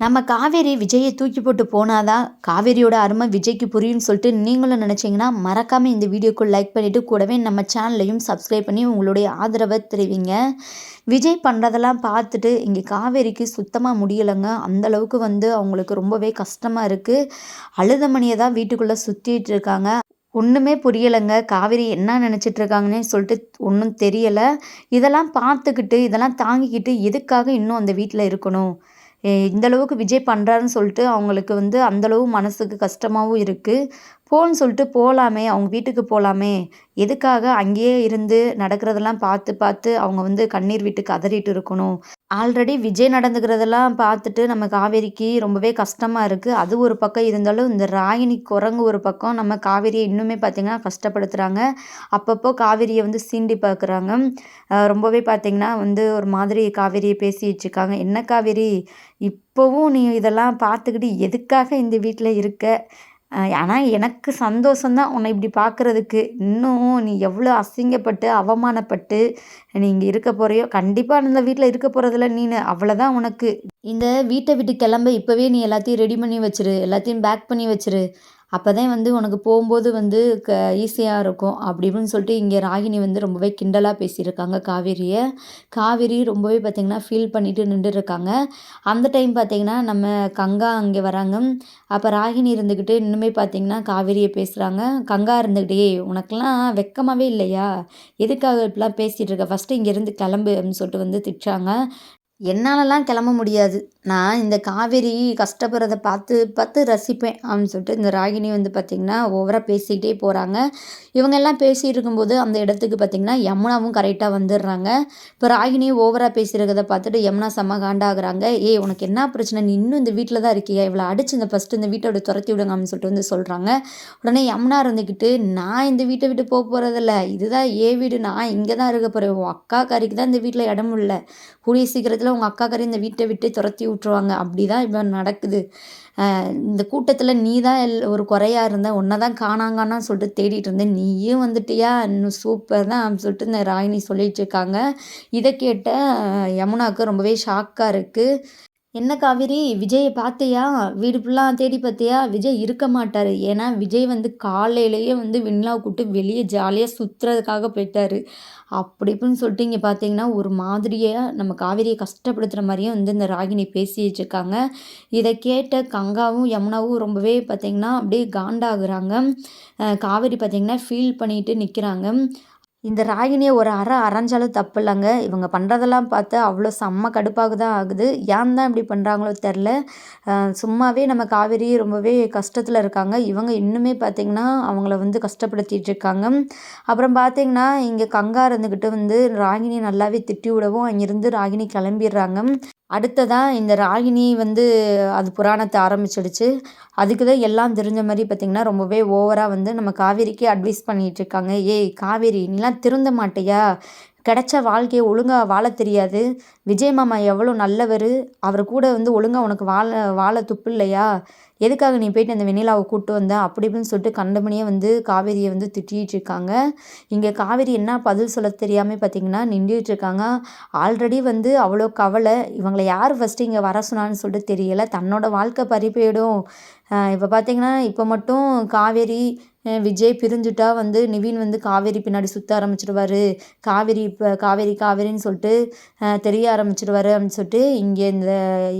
நம்ம காவேரி விஜயை தூக்கி போட்டு போனாதான் காவேரியோட அருமை விஜய்க்கு புரியும்னு சொல்லிட்டு நீங்களும் நினச்சிங்கன்னா மறக்காமல் இந்த வீடியோக்கு லைக் பண்ணிவிட்டு கூடவே நம்ம சேனலையும் சப்ஸ்கிரைப் பண்ணி உங்களுடைய ஆதரவை தெரிவிங்க. விஜய் பண்ணுறதெல்லாம் பார்த்துட்டு இங்கே காவேரிக்கு சுத்தமாக முடியலைங்க. அந்தளவுக்கு வந்து அவங்களுக்கு ரொம்பவே கஷ்டமாக இருக்குது அழுத மணியை தான் வீட்டுக்குள்ளே சுற்றிட்டு இருக்காங்க. ஒன்றுமே புரியலைங்க. காவேரி என்ன நினச்சிட்டு இருக்காங்கன்னு சொல்லிட்டு ஒன்றும் தெரியலை. இதெல்லாம் பார்த்துக்கிட்டு இதெல்லாம் தாங்கிக்கிட்டு எதுக்காக இன்னும் அந்த வீட்டில் இருக்கணும்? இந்தளவுக்கு விஜய் பண்ணுறாருன்னு சொல்லிட்டு அவங்களுக்கு வந்து அந்தளவு மனதுக்கு கஷ்டமாகவும் இருக்குது போன்னு சொல்லிட்டு போகலாமே அவங்க வீட்டுக்கு போகலாமே எதுக்காக அங்கேயே இருந்து நடக்கிறதெல்லாம் பார்த்து பார்த்து அவங்க வந்து கண்ணீர் விட்டு கதறிட்டு இருக்கணும். ஆல்ரெடி விஜய் நடந்துக்கிறதெல்லாம் பார்த்துட்டு நம்ம காவேரிக்கு ரொம்பவே கஷ்டமாக இருக்குது அது ஒரு பக்கம் இருந்தாலும் இந்த ராகினி குரங்கு ஒரு பக்கம் நம்ம காவேரியை இன்னுமே பார்த்திங்கன்னா கஷ்டப்படுத்துகிறாங்க அப்பப்போ காவேரியை வந்து சீண்டி பார்க்குறாங்க. ரொம்பவே பார்த்திங்கன்னா வந்து ஒரு மாதிரி காவேரியை பேசி வச்சுருக்காங்க என்ன காவேரி? இப்போவும் நீ இதெல்லாம் பார்த்துக்கிட்டு எதுக்காக இந்த வீட்டில் இருக்க? ஆனால் எனக்கு சந்தோஷந்தான் உன்னை இப்படி பார்க்குறதுக்கு இன்னும் நீ எவ்வளோ அசிங்கப்பட்டு அவமானப்பட்டு நீ இங்கே இருக்க போகிறியோ கண்டிப்பாக அந்த வீட்டில் இருக்க போகிறதில்ல நீனு. அவ்வளோதான் உனக்கு. இந்த வீட்டை விட்டு கிளம்ப. இப்போவே நீ எல்லாத்தையும் ரெடி பண்ணி வச்சிரு. எல்லாத்தையும் பேக் பண்ணி வச்சிரு. அப்போ தான் வந்து உனக்கு போகும்போது வந்து க ஈஸியாக இருக்கும் அப்படி இப்படின்னு சொல்லிட்டு இங்கே ராகினி வந்து ரொம்பவே கிண்டலாக பேசியிருக்காங்க. காவேரியை காவேரி ரொம்பவே பார்த்திங்கன்னா ஃபீல் பண்ணிட்டு நின்றுருக்காங்க. அந்த டைம் பார்த்திங்கன்னா நம்ம கங்கா அங்கே வராங்க. அப்போ ராகினி இருந்துக்கிட்டு இன்னுமே பார்த்திங்கன்னா காவேரியை பேசுகிறாங்க கங்கா இருந்துக்கிட்டே உனக்கெல்லாம் வெக்கமாகவே இல்லையா? எதுக்காக இப்படிலாம் பேசிகிட்டு இருக்க? ஃபஸ்ட்டு இங்கேருந்து கிளம்பு அப்படின்னு சொல்லிட்டு வந்து திட்டாங்க என்னாலலாம் கிளம்ப முடியாது. நான் இந்த காவேரி கஷ்டப்படுறத பார்த்து பார்த்து ரசிப்பேன் அப்படின்னு சொல்லிட்டு இந்த ராகினி வந்து பார்த்திங்கன்னா ஓவராக பேசிக்கிட்டே போகிறாங்க இவங்க எல்லாம் பேசிகிட்டு இருக்கும்போது அந்த இடத்துக்கு பார்த்திங்கன்னா யமுனாவும் கரெக்டாக வந்துடுறாங்க. இப்போ ராகினி ஓவராக பேசியிருக்கிறத பார்த்துட்டு யமுனா செம்ம காண்டாகிறாங்க. ஏய் உனக்கு என்ன பிரச்சனை? நீ இன்னும் இந்த வீட்டில் தான் இருக்கியா? இவ்வளோ அடிச்சு இந்த ஃபஸ்ட்டு இந்த வீட்டை விட்டு துரத்தி விடுங்க அப்படின்னு சொல்லிட்டு வந்து சொல்கிறாங்க உடனே யமுனா இருந்துக்கிட்டு நான் இந்த வீட்டை விட்டு போக போகிறதில்ல இதுதான் ஏ வீடு? நான் இங்கே தான் இருக்க போகிறேன் உன் அக்கா கறிக்கு தான் இந்த வீட்டில் இடம் இல்லை. கூடிய சீக்கிரத்தில் நேரத்தில் உங்கள் அக்கா இந்த வீட்டை விட்டு துரத்தி விட்ருவாங்க அப்படி தான் இப்போ நடக்குது. இந்த கூட்டத்தில் நீ தான் எல் ஒரு குறையாக இருந்த. உன்னை தான் காணாங்கன்னு சொல்லிட்டு தேடிட்டு இருந்தேன். நீயும் வந்துட்டியா? இன்னும் சூப்பர் தான் அப்படின்னு சொல்லிட்டு இந்த ராகினி சொல்லிட்டு இருக்காங்க. இதை கேட்ட யமுனாவுக்கு ரொம்பவே ஷாக்காக இருக்குது என்ன காவேரி? விஜயை பார்த்தியா? வீடு ஃபுல்லாக தேடி பார்த்தியா? விஜய் இருக்க மாட்டார். ஏன்னா விஜய் வந்து காலையிலேயே வந்து வெண்ணிலாவை கூப்பிட்டு வெளியே ஜாலியாக சுற்றுறதுக்காக போயிட்டார். அப்படி இப்படின்னு சொல்லிட்டு இங்கே பார்த்தீங்கன்னா ஒரு மாதிரியாக நம்ம காவேரியை கஷ்டப்படுத்துகிற மாதிரியும் வந்து இந்த ராகினி பேசி வச்சுருக்காங்க இதை கேட்ட கங்காவும் யமுனாவும் ரொம்பவே பார்த்திங்கன்னா அப்படியே காண்டாகுறாங்க. காவேரி பார்த்திங்கன்னா ஃபீல் பண்ணிட்டு நிற்கிறாங்க இந்த ராகினியை ஒரு அரை அரைஞ்சாலும் தப்பு இல்லைங்க இவங்க பண்ணுறதெல்லாம் பார்த்தா அவ்வளோ செம்ம கடுப்பாக தான் ஆகுது. ஏன் தான் இப்படி பண்ணுறாங்களோ தெரில சும்மாவே நம்ம காவேரி ரொம்பவே கஷ்டத்தில் இருக்காங்க. இவங்க இன்னுமே பார்த்திங்கன்னா அவங்கள வந்து கஷ்டப்படுத்திட்டு இருக்காங்க. அப்புறம் பார்த்திங்கன்னா இங்கே கங்கா இருந்துக்கிட்டு வந்து ராகினி நல்லாவே திட்டி விடவும் அங்கேருந்து ராகினி கிளம்பிடுறாங்க. அடுத்ததாக இந்த ராகினி வந்து அது புராணத்தை ஆரம்பிச்சிடுச்சு. அதுக்கு தான் எல்லாம் தெரிஞ்ச மாதிரி பார்த்திங்கன்னா ரொம்பவே ஓவராக வந்து நம்ம காவேரிக்கு அட்வைஸ் பண்ணிகிட்ருக்காங்க ஏய் காவேரி நீலாம் திருந்த மாட்டியா? கிடைச்ச வாழ்க்கையை ஒழுங்காக வாழ தெரியாது. விஜய் மாமா எவ்வளோ நல்லவர். அவர் கூட வந்து ஒழுங்காக உனக்கு வாழ வாழ துப்பு இல்லையா? எதுக்காக நீ போயிட்டு அந்த வெண்ணிலாவை கூப்பிட்டு வந்த? அப்படி இப்படின்னு சொல்லிட்டு கண்டமணியே வந்து காவேரியை வந்து திட்டிகிட்டு இருக்காங்க. இங்கே காவேரி என்ன பதில் சொல்ல தெரியாமல் பார்த்தீங்கன்னா நின்றுட்டு இருக்காங்க. ஆல்ரெடி வந்து அவ்வளோ கவலை. இவங்களை யார் ஃபஸ்ட்டு இங்கே வர சொன்னான்னு சொல்லிட்டு தெரியலை. தன்னோட வாழ்க்கை பறி போயிடும். இப்போ பார்த்தீங்கன்னா இப்போ மட்டும் காவேரி விஜய் பிரிஞ்சுட்டா வந்து நிவின் வந்து காவேரி பின்னாடி சுற்ற ஆரம்பிச்சிடுவார் காவேரி இப்போ காவேரி காவேரின்னு சொல்லிட்டு தெரிய ஆரம்பிச்சிடுவார் அப்படின்னு சொல்லிட்டு இங்கே இந்த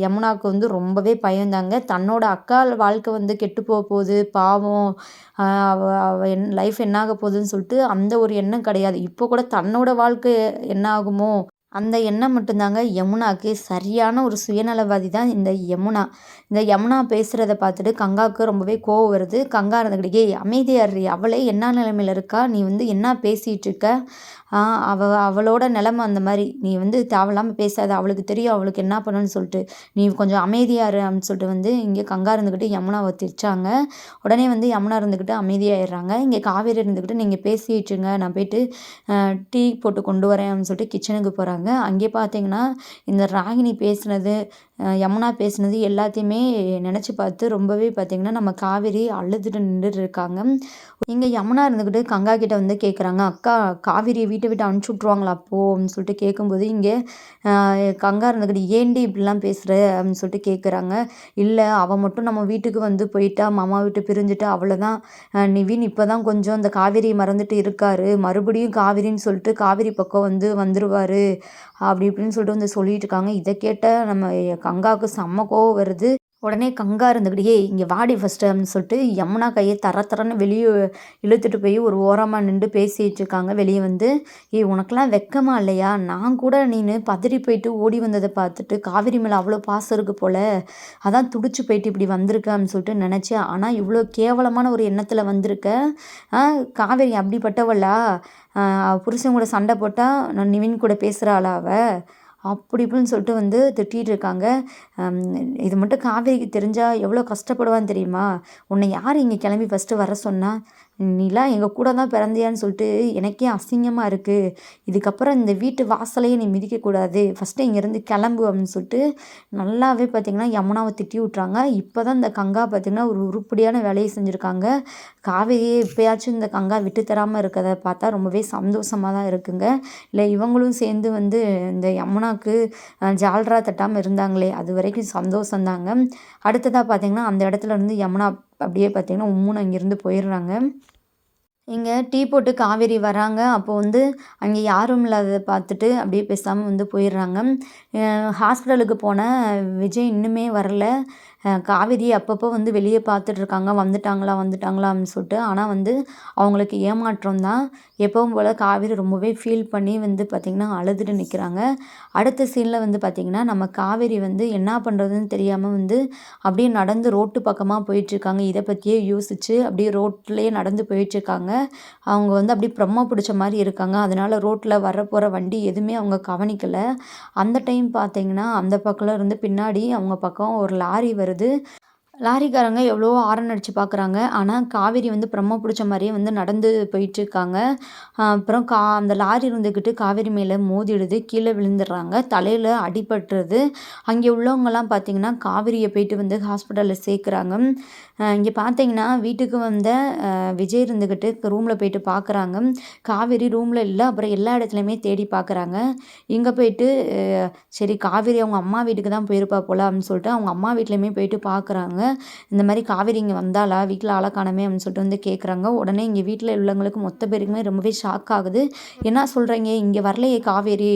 யமுனாவுக்கு வந்து ரொம்பவே பயந்தாங்க. தன்னோட அக்கா வாழ்க்கை வந்து கெட்டு போக போகுது. பாவம் அவ அவ என் லைஃப் என்னாக போகுதுன்னு சொல்லிட்டு அந்த ஒரு எண்ணம் கிடையாது. இப்போ கூட தன்னோட வாழ்க்கை என்ன ஆகுமோ அந்த எண்ணம் மட்டும்தாங்க யமுனாவுக்கு சரியான ஒரு சுயநலவாதி தான் இந்த யமுனா. இந்த யமுனா பேசுகிறத பார்த்துட்டு கங்காவுக்கு ரொம்பவே கோவம் வருது. கங்கா இருந்துக்கிட்டே அமைதியாடுறி அவளே என்ன நிலைமையில் இருக்கா? நீ வந்து என்ன பேசிகிட்டு இருக்க அவ அவளோட நிலமை அந்த மாதிரி. நீ வந்து தேவையில்லாமல் பேசாத. அவளுக்கு தெரியும் அவளுக்கு என்ன பண்ணணும்னு சொல்லிட்டு. நீ கொஞ்சம் அமைதியாக இரு அப்படின்னு சொல்லிட்டு வந்து இங்கே கங்கா இருந்துக்கிட்டு யமுனாவை திரிச்சாங்க. உடனே வந்து யமுனா இருந்துக்கிட்டு அமைதியாகிடுறாங்க இங்கே காவேரி இருந்துக்கிட்டு நீங்கள் பேசிட்டுருங்க நான் போயிட்டு டீ போட்டு கொண்டு வரேன் அப்படின்னு சொல்லிட்டு கிச்சனுக்கு போகிறாங்க அங்கே பார்த்தீங்கன்னா இந்த ராகினி பேசுனது யமுனா பேசினது எல்லாத்தையுமே நினச்சி பார்த்து ரொம்பவே பார்த்திங்கன்னா நம்ம காவேரி அழுதுட்டு நின்றுட்டு இருக்காங்க. இங்கே யமுனா இருந்துக்கிட்டு கங்கா கிட்டே வந்து கேட்குறாங்க அக்கா காவேரியை வீட்டை விட்டு அனுப்பிச்சி விட்ருவாங்களா அப்போ அப்படின்னு சொல்லிட்டு கேட்கும்போது இங்கே கங்கா இருந்துக்கிட்டு ஏண்டி இப்படிலாம் பேசுகிற அப்படின்னு சொல்லிட்டு கேட்குறாங்க இல்லை அவள் மட்டும் நம்ம வீட்டுக்கு வந்து போயிட்டா மாமா விட்டு பிரிஞ்சுட்டு அவ்வளோதான் நிவின் இப்போ தான் கொஞ்சம் அந்த காவேரியை மறந்துட்டு இருக்காரு. மறுபடியும் காவேரின்னு சொல்லிட்டு காவேரி பக்கம் வந்து வந்துடுவார் அப்படி இப்படின்னு சொல்லிட்டு வந்து சொல்லிட்டு இருக்காங்க. இதை கேட்ட நம்ம கங்காவுக்கு செம்ம கோவம் வருது. உடனே கங்கா இருந்துக்கிட்டே இங்கே வாடி ஃபஸ்ட்டு அப்படின்னு சொல்லிட்டு யமுனா கையை தர தரன்னு வெளியே இழுத்துட்டு போய் ஒரு ஓரமாக நின்று பேசிகிட்டு இருக்காங்க. வெளியே வந்து ஏய் உனக்கெல்லாம் வெக்கமா இல்லையா? நான் கூட நீனு பதறி போயிட்டு ஓடி வந்ததை பார்த்துட்டு காவிரி மேலே அவ்வளோ பாசம் இருக்குது போல். அதான் துடிச்சு போயிட்டு இப்படி வந்திருக்க அப்படின்னு சொல்லிட்டு நினச்சேன். ஆனால் இவ்வளோ கேவலமான ஒரு எண்ணத்தில் வந்திருக்க காவேரி அப்படிப்பட்டவளா? புருஷன் கூட சண்டை போட்டால் நான் நிவின் கூட பேசுகிறாளா அவள் அப்படி இப்படின்னு சொல்லிட்டு வந்து திட்டிகிட்டு இருக்காங்க. இது மட்டும் காவேரிக்கு தெரிஞ்சால் எவ்வளோ கஷ்டப்படுவான்னு தெரியுமா? உன்னை யார் இங்கே கிளம்பி ஃபஸ்ட்டு வர சொன்னால் நீலாம் எங்கள் கூட தான் பிறந்தியான்னு சொல்லிட்டு எனக்கே அசிங்கமாக இருக்குது இதுக்கப்புறம் இந்த வீட்டு வாசலையே நீ மிதிக்கக்கூடாது ஃபஸ்ட்டு இங்கேருந்து கிளம்பு அப்படின்னு சொல்லிட்டு நல்லாவே பார்த்திங்கன்னா யமுனாவை திட்டி விட்றாங்க இப்போ தான் இந்த கங்கா பார்த்திங்கன்னா ஒரு உருப்படியான வேலையை செஞ்சுருக்காங்க. காவேரியே இப்போயாச்சும் இந்த கங்கா விட்டு தராமல் இருக்கிறத பார்த்தா ரொம்பவே சந்தோஷமாக தான் இருக்குங்க. இல்லை இவங்களும் சேர்ந்து வந்து இந்த யமுனாவுக்கு ஜால்ரா தட்டாமல் இருந்தாங்களே அது வரைக்கும் சந்தோஷந்தாங்க அடுத்ததாக பார்த்திங்கன்னா அந்த இடத்துல இருந்து யமுனா அப்படியே பார்த்திங்கன்னா உம்முன்னு அங்கேருந்து போயிடுறாங்க. இங்கே டீ போட்டு காவேரி வராங்க. அப்போ வந்து அங்கே யாரும் இல்லாததை பார்த்துட்டு அப்படியே பேசாமல் வந்து போயிடுறாங்க. ஹாஸ்பிட்டலுக்கு போன விஜய் இன்னுமே வரல. காவேரி அப்பப்போ வந்து வெளியே பார்த்துட்ருக்காங்க வந்துட்டாங்களா வந்துட்டாங்களா அப்படின்னு சொல்லிட்டு. ஆனால் வந்து அவங்களுக்கு ஏமாற்றம் தான். எப்பவும் போல் காவேரி ரொம்பவே ஃபீல் பண்ணி வந்து பார்த்திங்கன்னா அழுதுட்டு நிற்கிறாங்க அடுத்த சீனில் வந்து பார்த்திங்கன்னா நம்ம காவேரி வந்து என்ன பண்ணுறதுன்னு தெரியாமல் வந்து அப்படியே நடந்து ரோட்டு பக்கமாக போயிட்டுருக்காங்க இதை பற்றியே யோசித்து அப்படியே ரோட்லேயே நடந்து போயிட்டுருக்காங்க அவங்க வந்து அப்படி பிரம்ம பிடிச்ச மாதிரி இருக்காங்க. அதனால் ரோட்டில் வர போகிற வண்டி எதுவுமே அவங்க கவனிக்கலை. அந்த டைம் பார்த்திங்கன்னா அந்த பக்கம் இருந்து பின்னாடி அவங்க பக்கம் ஒரு லாரி வருது. அப்படிங்கிறது லாரிக்காரங்க எவ்வளவோ ஆரன் அடித்து பார்க்குறாங்க ஆனால் காவேரி வந்து பிரம்ம பிடிச்ச மாதிரியே வந்து நடந்து போயிட்டுருக்காங்க. அப்புறம் கா அந்த லாரி இருந்துக்கிட்டு காவேரி மேலே மோதிடுது கீழே விழுந்துடுறாங்க. தலையில் அடிபட்டுறது அங்கே உள்ளவங்கலாம் பார்த்திங்கன்னா காவேரியை போயிட்டு வந்து ஹாஸ்பிட்டலில் சேர்க்குறாங்க. இங்கே பார்த்தீங்கன்னா வீட்டுக்கு வந்த விஜய் இருந்துக்கிட்டு ரூமில் போயிட்டு பார்க்குறாங்க காவேரி ரூமில் இல்லை அப்புறம் எல்லா இடத்துலையுமே தேடி பார்க்குறாங்க இங்கே போயிட்டு சரி காவேரி அவங்க அம்மா வீட்டுக்கு தான் போயிருப்பா போல் அப்படின்னு சொல்லிட்டு அவங்க அம்மா வீட்லேயுமே போயிட்டு பார்க்குறாங்க இந்த மாதிரி காவேரி இங்கே வந்தாளா? வீட்டில் ஆளை காணமே அப்படின்னு சொல்லிட்டு வந்து கேட்குறாங்க உடனே இங்கே வீட்டில் உள்ளவங்களுக்கு மொத்த பேருக்குமே ரொம்பவே ஷாக் ஆகுது. என்ன சொல்கிறீங்க இங்கே வரலையே காவேரி.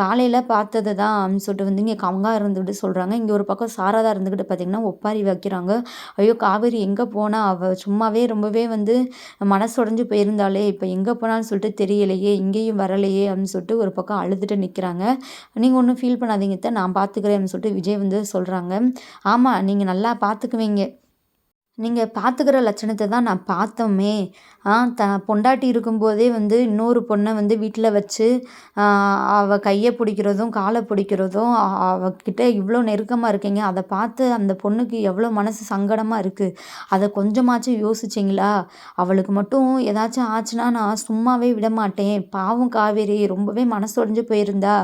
காலையில் பார்த்தது தான் அப்படின்னு சொல்லிட்டு வந்து இங்கே கங்கா இருந்துக்கிட்டு சொல்கிறாங்க இங்கே ஒரு பக்கம் சாரதா இருந்துக்கிட்டு பார்த்திங்கன்னா ஒப்பாரி வைக்கிறாங்க. ஐயோ காவேரி எங்கே போனால் அவள் சும்மாவே ரொம்பவே வந்து மனசு போயிருந்தாலே இப்போ எங்கே போனாலும் சொல்லிட்டு தெரியலையே. இங்கேயும் வரலையே அப்படின்னு சொல்லிட்டு ஒரு பக்கம் அழுதுட்டு நிற்கிறாங்க நீங்கள் ஒன்றும் ஃபீல் பண்ணாதீங்க நான் பார்த்துக்கிறேன்னு சொல்லிட்டு விஜய் வந்து சொல்கிறாங்க ஆமாம் நீங்கள் நல்லா பார்த்துக்குவீங்க. நீங்கள் பார்த்துக்கிற லட்சணத்தை தான் நான் பார்த்தோமே. த பொண்டாட்டி இருக்கும்போதே வந்து இன்னொரு பொண்ணை வந்து வீட்டில் வச்சு அவள் கையை பிடிக்கிறதும் காலை பிடிக்கிறதும் அவகிட்ட இவ்வளோ நெருக்கமாக இருக்கீங்க. அதை பார்த்து அந்த பொண்ணுக்கு எவ்வளோ மனசு சங்கடமாக இருக்குது அதை கொஞ்சமாச்சும் யோசிச்சிங்களா? அவளுக்கு மட்டும் ஏதாச்சும் ஆச்சுன்னா நான் சும்மாவே விட மாட்டேன். பாவம் காவேரி ரொம்பவே மனசு உடஞ்சு போயிருந்தா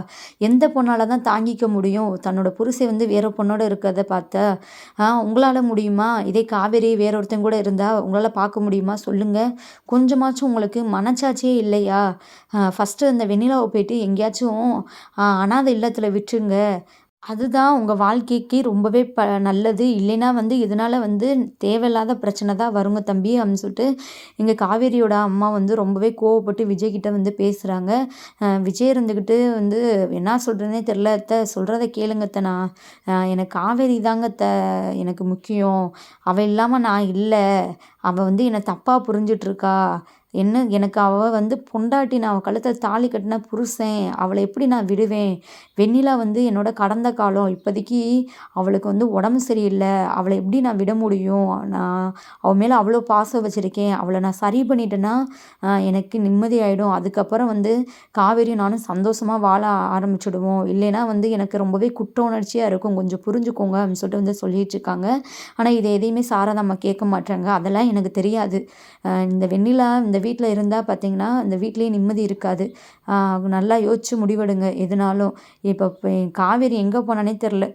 எந்த பொண்ணால் தான் தாங்கிக்க முடியும்? தன்னோட புருஷை வந்து வேறு பொண்ணோட இருக்கிறத பார்த்தா உங்களால் முடியுமா? இதே காவேரி வேற ஒருத்தங்க கூட இருந்தால் உங்களால் பார்க்க முடியுமா? சொல்லுங்கள் கொஞ்சமாச்சும் உங்களுக்கு மனச்சாட்சியே இல்லையா? ஃபஸ்ட்டு அந்த வெண்ணிலாவை போயிட்டு எங்கேயாச்சும் அனாதை இல்லத்தில் விட்டுருங்க. அதுதான் உங்கள் வாழ்க்கைக்கு ரொம்பவே ப நல்லது. இல்லைன்னா வந்து இதனால் வந்து தேவையில்லாத பிரச்சனை தான் வருங்க தம்பி அப்படின்னு சொல்லிட்டு எங்கள் காவேரியோட அம்மா வந்து ரொம்பவே கோவப்பட்டு விஜய்கிட்ட வந்து பேசுகிறாங்க விஜய் இருந்துக்கிட்டு வந்து என்ன சொல்கிறதுனே தெரில அத்தை சொல்கிறத கேளுங்க நான். எனக்கு காவேரி தாங்க த எனக்கு முக்கியம். அவள் இல்லாமல் நான் இல்லை. அவள் வந்து என்னை தப்பாக புரிஞ்சிட்ருக்கா என்ன எனக்கு அவள் வந்து பொண்டாட்டி நான் அவள் கழுத்தில் தாலி கட்டின புருஷன் அவளை எப்படி நான் விடுவேன்? வெண்ணிலா வந்து என்னோட கடந்த காலம். இப்போதைக்கு அவளுக்கு வந்து உடம்பு சரியில்லை. அவளை எப்படி நான் விட முடியும்? நான் அவள் மேலே அவ்வளோ பாசம் வச்சுருக்கேன். அவளை நான் சரி பண்ணிட்டேன்னா எனக்கு நிம்மதி ஆகிடும் அதுக்கப்புறம் வந்து காவேரி நானும் சந்தோஷமாக வாழ ஆரம்பிச்சிடுவோம். இல்லைன்னா வந்து எனக்கு ரொம்பவே குற்ற உணர்ச்சியாக இருக்கும். கொஞ்சம் புரிஞ்சுக்கோங்க அப்படின்னு சொல்லிட்டு வந்து சொல்லிட்டு இருக்காங்க. ஆனால் இதை எதையுமே சாரதாம்மா கேட்க மாட்டாங்க அதெல்லாம் எனக்கு தெரியாது. இந்த வெண்ணிலா இந்த வீட்டில் இருந்தால் பார்த்தீங்கன்னா அந்த வீட்லேயே நிம்மதி இருக்காது. நல்லா யோசிச்சு முடிவெடுங்க. எதுனாலும் இப்போ காவேரி எங்கே போனானே தெரில.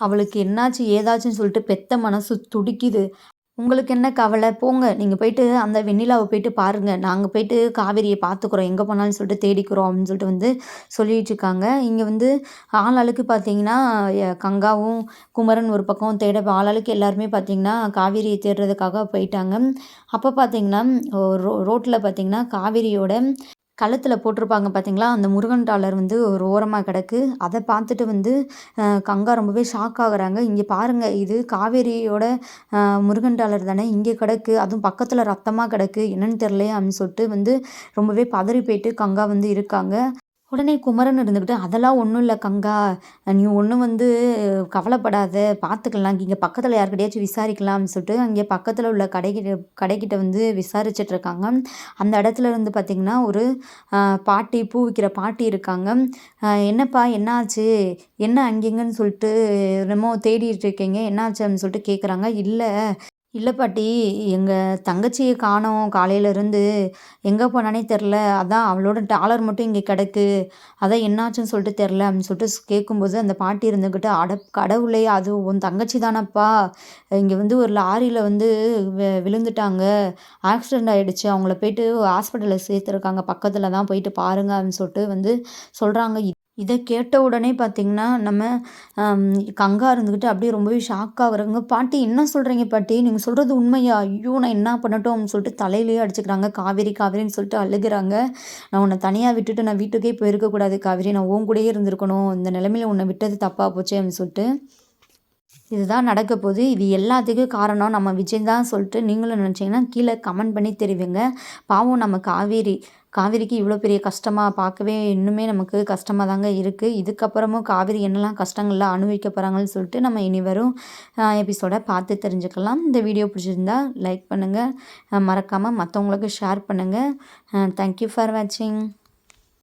அவளுக்கு என்னாச்சு ஏதாச்சுன்னு சொல்லிட்டு பெத்த மனசு துடிக்குது. உங்களுக்கு என்ன கவலை? போங்க. நீங்கள் போயிட்டு அந்த வெண்ணிலாவை போயிட்டு பாருங்கள் நாங்கள் போயிட்டு காவேரியை பார்த்துக்குறோம். எங்கே போனாலும் சொல்லிட்டு தேடிக்கிறோம் அப்படின்னு சொல்லிட்டு வந்து சொல்லிட்டு இருக்காங்க. இங்கே வந்து ஆளாளுக்கு பார்த்தீங்கன்னா கங்காவும் குமரன் ஒரு பக்கம் தேட ஆளாளுக்கு எல்லாருமே பார்த்தீங்கன்னா காவேரியை தேடுறதுக்காக போயிட்டாங்க. அப்போ பார்த்தீங்கன்னா ரோ ரோட்டில் பார்த்தீங்கன்னா காவேரியோட கழுத்தில் போட்டிருப்பாங்க பார்த்தீங்களா அந்த முருகன் டாலர் வந்து ஒரு ஓரமாக கிடக்கு. அதை பார்த்துட்டு வந்து கங்கா ரொம்பவே ஷாக் ஆகுறாங்க. இங்கே பாருங்கள் இது காவேரியோட முருகன் டாலர் தானே? இங்கே கிடக்கு. அதுவும் பக்கத்தில் ரத்தமாக கிடக்கு. என்னன்னு தெரிலையே அப்படின்னு சொல்லிட்டு வந்து ரொம்பவே பதறி போயிட்டு கங்கா வந்து இருக்காங்க. உடனே குமரன் இருந்துக்கிட்டு அதெல்லாம் ஒன்றும் இல்லை கங்கா. நீ ஒன்றும் வந்து கவலைப்படாத. பார்த்துக்கலாம் இங்கே பக்கத்தில் யாருக்கிட்டையாச்சும் விசாரிக்கலாம்னு சொல்லிட்டு அங்கே பக்கத்தில் உள்ள கடைக்கிட்ட கடைக்கிட்ட வந்து விசாரிச்சுட்டு இருக்காங்க. அந்த இடத்துல இருந்து பார்த்திங்கன்னா ஒரு பாட்டி பூ விற்கிற பாட்டி இருக்காங்க. என்னப்பா என்னாச்சு? என்ன அங்கெங்கன்னு சொல்லிட்டு என்னமோ தேடிட்டு இருக்கீங்க. என்னாச்சு அப்படின்னு சொல்லிட்டு கேட்குறாங்க இல்லை இல்லை பாட்டி எங்கள் தங்கச்சியை காணோம். காலையிலேருந்து எங்கே போனானே தெரில. அதான் அவளோட டாலர் மட்டும் இங்கே கிடக்கு. அதான் என்னாச்சுன்னு சொல்லிட்டு தெரில அப்படின்னு சொல்லிட்டு கேட்கும்போது அந்த பாட்டி இருந்துக்கிட்டு அட கடவுளே அது உன் தங்கச்சி தானப்பா. இங்கே வந்து ஒரு லாரியில் வந்து வி- விழுந்துட்டாங்க. ஆக்சிடெண்ட் ஆகிடுச்சு அவங்கள போயிட்டு ஹாஸ்பிட்டலில் சேர்த்துருக்காங்க. பக்கத்தில் தான் போயிட்டு பாருங்க அப்படின்னு சொல்லிட்டு வந்து சொல்கிறாங்க இதை கேட்ட உடனே பார்த்தீங்கன்னா நம்ம கங்கா இருந்துக்கிட்டு அப்படியே ரொம்பவே ஷாக் ஆகுறாங்க பாட்டி என்ன சொல்கிறீங்க பாட்டி? நீங்கள் சொல்கிறது உண்மையா? ஐயோ நான் என்ன பண்ணட்டும் அப்படின்னு சொல்லிட்டு தலையிலேயே அடிச்சுக்கிறாங்க. காவேரி காவேரின்னு சொல்லிட்டு அழுகிறாங்க. நான் உன்னை தனியாக விட்டுட்டு நான் வீட்டுக்கே போயிருக்கக்கூடாது காவேரி. நான் உன் கூடயே இருந்திருக்கணும். இந்த நிலமையில உன்னை விட்டது தப்பாக போச்சு அப்படின்னு சொல்லிட்டு இதுதான் நடக்க போகுது இது எல்லாத்துக்கும் காரணம் நம்ம விஜய் தான் சொல்லிட்டு நீங்களும் நினச்சிங்கன்னா கீழே கமெண்ட் பண்ணி தெரிவிங்க. பாவம் நம்ம காவேரி காவேரிக்கு இவ்வளோ பெரிய கஷ்டமாக பார்க்கவே இன்னுமே நமக்கு கஷ்டமாக தாங்க இருக்குது இதுக்கப்புறமும் காவேரி என்னெல்லாம் கஷ்டங்கள்லாம் அனுபவிக்க போகிறாங்கன்னு சொல்லிட்டு நம்ம இனி வரும் எபிசோடை பார்த்து தெரிஞ்சுக்கலாம். இந்த வீடியோ பிடிச்சிருந்தா லைக் பண்ணுங்கள் மறக்காமல் மற்றவங்களுக்கு ஷேர் பண்ணுங்கள் தேங்க்யூ ஃபார் வாட்சிங்